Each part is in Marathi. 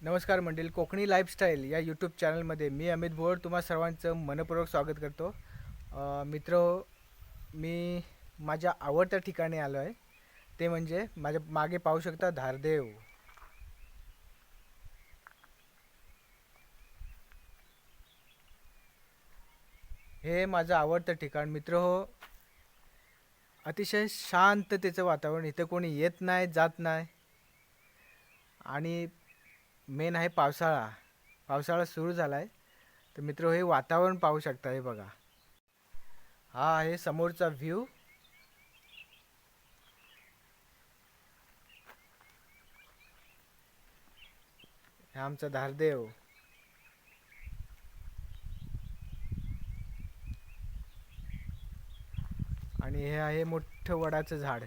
नमस्कार मंडळी कोकणी लाईफस्टाईल या यूट्यूब चॅनलमध्ये मी अमित भोर तुम्हा सर्वांचं मनपूर्वक स्वागत करतो. मित्र मी माझ्या आवडत्या ठिकाणी आलो आहे. ते म्हणजे माझ्या मागे पाहू शकता धारदेव. हे माझं आवडतं ठिकाण. मित्र हो अतिशय शांततेचं वातावरण. इथं कोणी येत नाही जात नाही. आणि मेन आहे पावसाळा. पावसाळा सुरू झाला आहे तर मित्र हे वातावरण पाहू शकता हे बघा. हा आहे समोरचा व्ह्यू हा आमचा धारदेव. आणि हे आहे मोठं वडाचं झाड.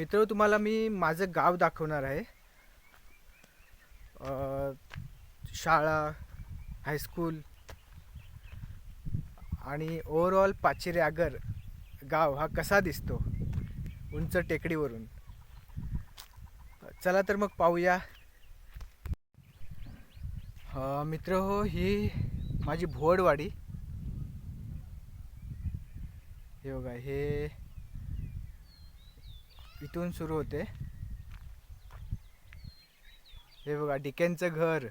मित्र तुम्हाला मी माझं गाव दाखवणार आहे. शाळा हायस्कूल आणि ओवरऑल पाचेरे आगर गाव हा कसा दिसतो? उंच टेकडीवरून. चला तर मग पाहूया. मित्र हो ही माझी भोडवाडी हे बघा हे इथून सुरू होते. हे बघा डिकेनचं घर.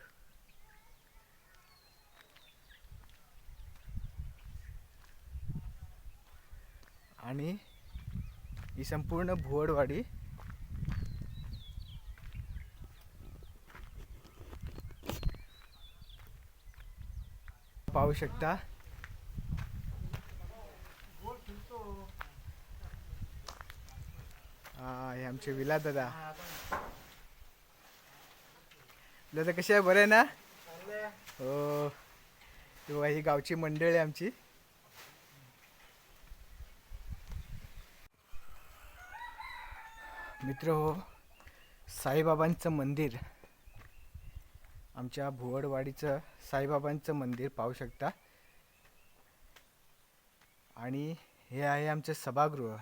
आणि ही संपूर्ण भुवडवाडी. पाहू शकता. हे आमचे विला दादा. दादा कसे आहे? बरे ना? हो. हे ही गावची मंडळी आहे आमची. मित्र हो साईबाबांचं मंदिर. आमच्या भुवडवाडीचं साईबाबांचं मंदिर पाहू शकता. आणि हे आहे आमचं सभागृह.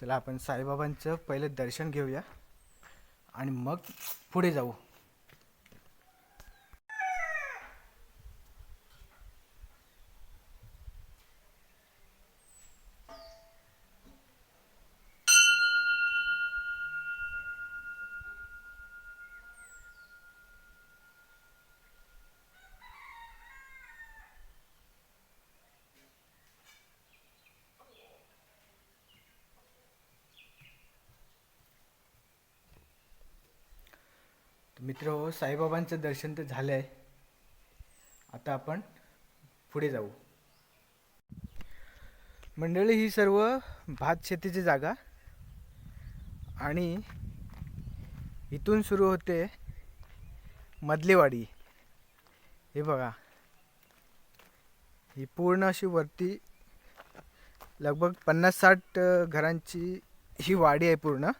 चला आपण साईबाबांचं पहिले दर्शन घेऊया आणि मग पुढे जाऊ. मित्र हो साईबाबांचं दर्शन तर झालं आहे आता आपण पुढे जाऊ. मंडळी ही सर्व भात शेतीची जागा. आणि इथून सुरू होते मधलेवाडी. हे बघा. ही पूर्ण अशी वरती लगभग पन्नास साठ घरांची ही वाडी आहे पूर्ण.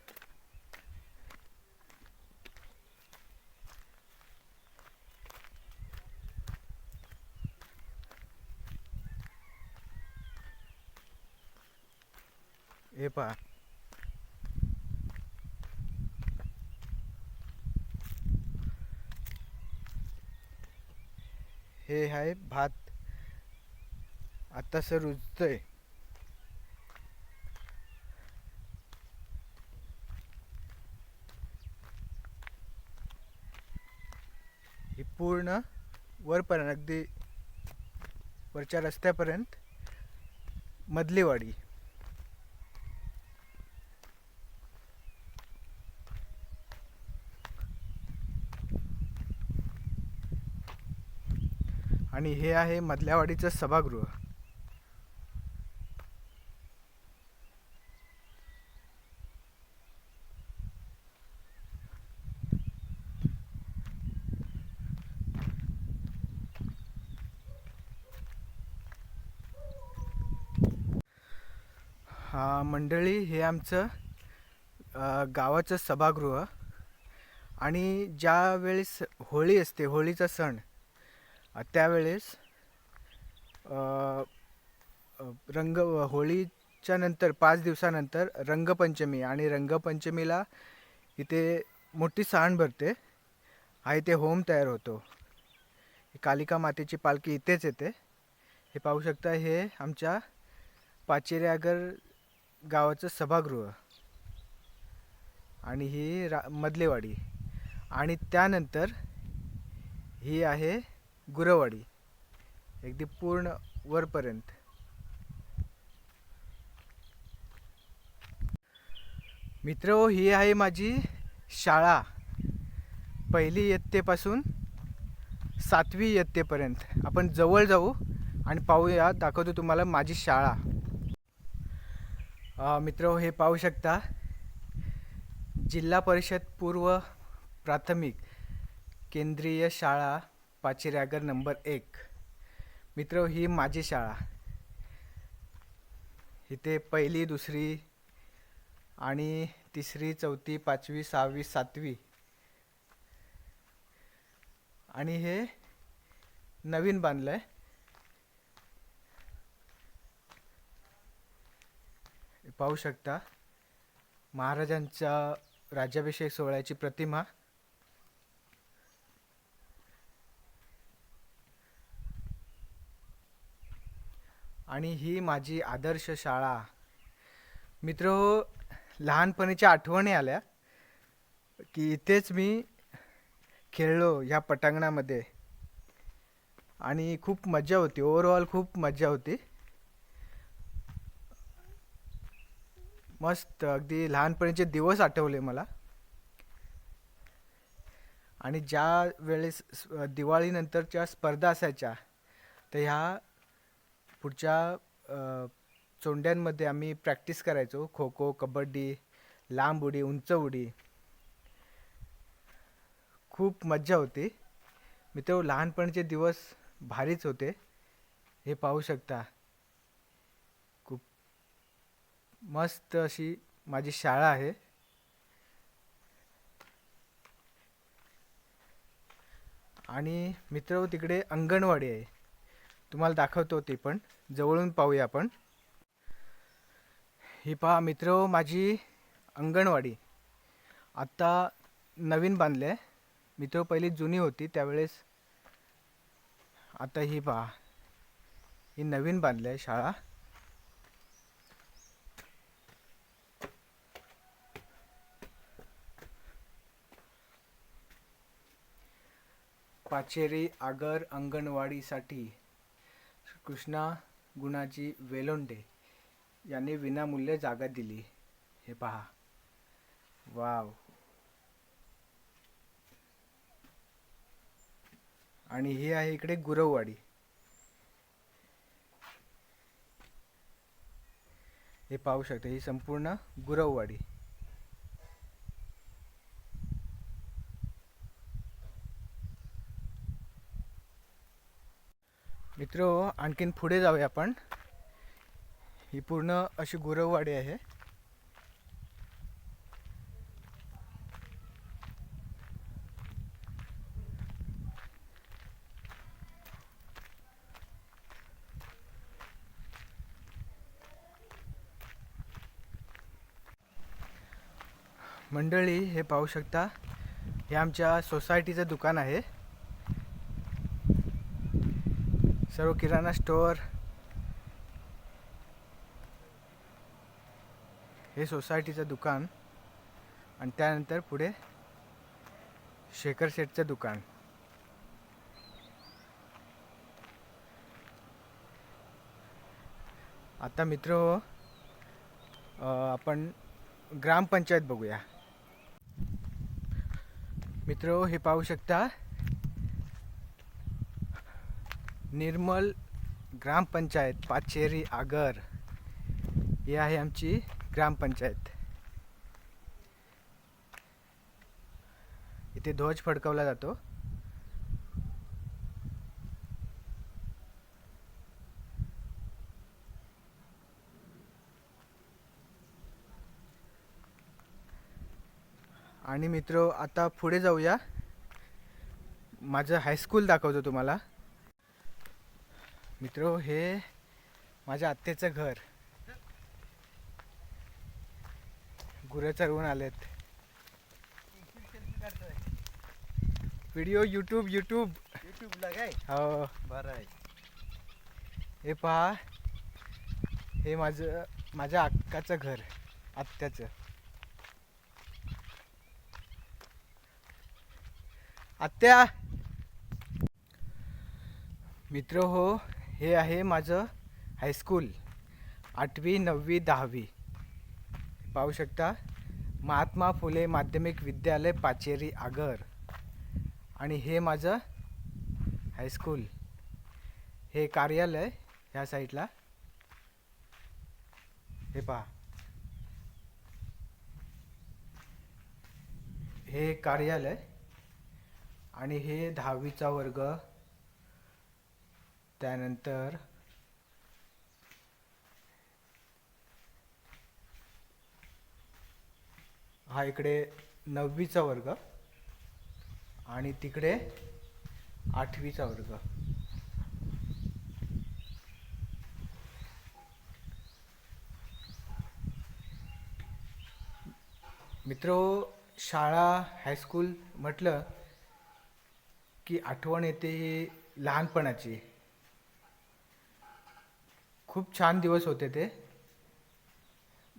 हे पहा. हे आहे भात. आता सर रुजतंय. ही पूर्ण वरपर्यंत अगदी वरच्या रस्त्यापर्यंत मधली आणि हे आहे मधल्यावाडीचं सभागृह. हा मंडळी हे आमचं गावाचं सभागृह. आणि ज्या वेळेस होळी असते होळीचा सण त्यावेळेस रंग होळीच्या नंतर पाच दिवसानंतर रंगपंचमी आणि रंगपंचमीला इथे मोठी सांड भरते. हा इथे होम तयार होतो. ही कालिका मातेची पालखी इथेच येते. हे पाहू शकता हे आमच्या पाचेऱ्यागर गावाचं सभागृह आणि ही रा मधलेवाडी. आणि त्यानंतर ही आहे गुरवाडी अगदी पूर्ण वरपर्यंत. मित्र हो, ही आहे माझी शाळा. पहिली इयत्तेपासून सातवी इयत्तेपर्यंत. आपण जवळ जाऊ आणि पाहूया दाखवतो तुम्हाला माझी शाळा. मित्र हो, हे पाहू शकता जिल्हा परिषद पूर्व प्राथमिक केंद्रीय शाळा पाचेऱ्यागर नंबर एक. मित्र ही माझी शाळा. इथे पहिली दुसरी आणि तिसरी चौथी पाचवी सहावी सातवी. आणि हे नवीन बांधलं आहे पाहू शकता महाराजांच्या राज्याभिषेक सोहळ्याची प्रतिमा आणि ही माझी आदर्श शाळा. मित्र हो, लहानपणीच्या आठवणी आल्या की इथेच मी खेळलो ह्या पटांगणामध्ये. आणि खूप मजा होती. ओवरऑल खूप मजा होती. मस्त अगदी लहानपणीचे दिवस आठवले मला. आणि ज्या वेळेस दिवाळीनंतरच्या स्पर्धा असायच्या तर ह्या पुढच्या चोंड्यांमध्ये आम्ही प्रॅक्टिस करायचो. खो खो कबड्डी लांब उडी उंच उडी. खूप मज्जा होती. मित्र लहानपणीचे दिवस भारीच होते. हे पाहू शकता. खूप मस्त अशी माझी शाळा आहे. आणि मित्र तिकडे अंगणवाडी आहे. तुम्हाला दाखवतो ती पण. जवळून पाहूया आपण. ही पहा मित्र माझी अंगणवाडी. आत्ता नवीन बांधले आहे मित्र पहिली जुनी होती त्यावेळेस आता ही पहा. ही नवीन बांधली आहे शाळा. पाचेरी आगर अंगणवाडीसाठी. कृष्णा गुणाजी वेलोंडे यांनी विनामूल्य जागा दिली. हे पहा. वाव. आणि ही आहे इकडे गुरववाडी. हे पाहू शकता ही संपूर्ण गुरववाडी. मित्र आणखीन पुढे जाऊया आपण. ही पूर्ण अशी गुरववाडी आहे. मंडळी हे पाहू शकता हे आमच्या सोसायटीचं दुकान आहे. सर्व किराणा स्टोअर हे सोसायटीचं दुकान. आणि त्यानंतर पुढे शेखर शेठचं दुकान. आता मित्र हो, आपण ग्रामपंचायत बघूया. मित्र हो, हे पाहू शकता. निर्मल ग्रामपंचायत पाचेरी आगर. ही आहे आमची ग्रामपंचायत इथे ध्वज फडकवला जातो. आणि मित्र आता पुढे जाऊया. माझं हायस्कूल दाखवतो तुम्हाला. मित्र हे माझ्या आत्याचं घर. गुरं चरवून आलेत. व्हिडिओ यूट्यूब यूट्यूब युट्यूबला काय? हो. बरं आहे. हे पहा. हे माझं माझ्या अक्काचं घर आत्याचं. आत्या! मित्र हो. हे आहे माझं हायस्कूल आठवी नववी दहावी. पाहू शकता महात्मा फुले माध्यमिक विद्यालय पाचेरी आगर. आणि हे माझं हायस्कूल हे कार्यालय ह्या साईडला. हे पहा. हे कार्यालय आणि हे दहावीचा वर्ग. त्यानंतर हा इकडे नववीचा वर्ग आणि तिकडे आठवीचा वर्ग. मित्र शाळा हायस्कूल म्हटलं की आठवण येते ही लहानपणाची. खूप छान दिवस होते ते.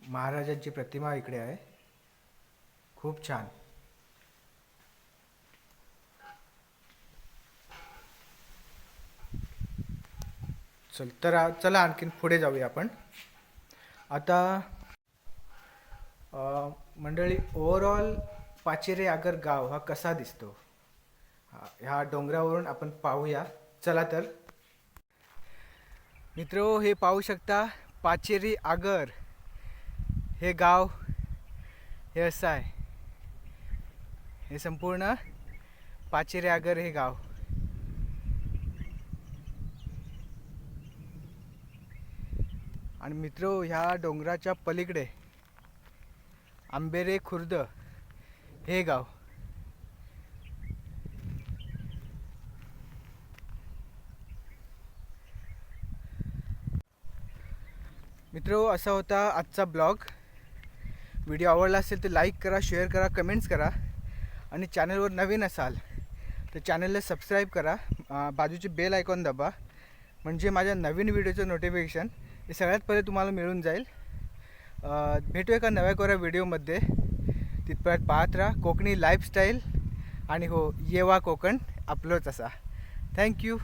महाराजांची प्रतिमा इकडे आहे. खूप छान. चल तर चला आणखीन पुढे जाऊया आपण. आता मंडळी ओव्हरऑल पाचेरे आगर गाव हा कसा दिसतो? ह्या डोंगरावरून आपण पाहूया. चला तर. मित्र हे पाहू शकता पाचेरी आगर. हे गाव हे असं आहे. हे संपूर्ण पाचेरी आगर हे गाव. आणि मित्र ह्या डोंगराच्या पलीकडे आंबेरे खुर्द हे गाव. मित्र असा होता आजचा ब्लॉग. व्हिडिओ आवडला असेल तर लाईक करा शेअर करा कमेंट्स करा आणि चॅनलवर नवीन असाल तर चॅनलला सबस्क्राईब करा. बाजूचे बाजूची बेल आयकॉन दाबा. म्हणजे माझ्या नवीन व्हिडिओचं नोटिफिकेशन हे सगळ्यात पहिले तुम्हाला मिळून जाईल. भेटू भेटूया एका नव्या कोऱ्या व्हिडिओमध्ये. तिथपर्यंत पाहत राहा. कोकणी लाईफस्टाईल आणि हो येवा कोकण आपलोच असा. थँक्यू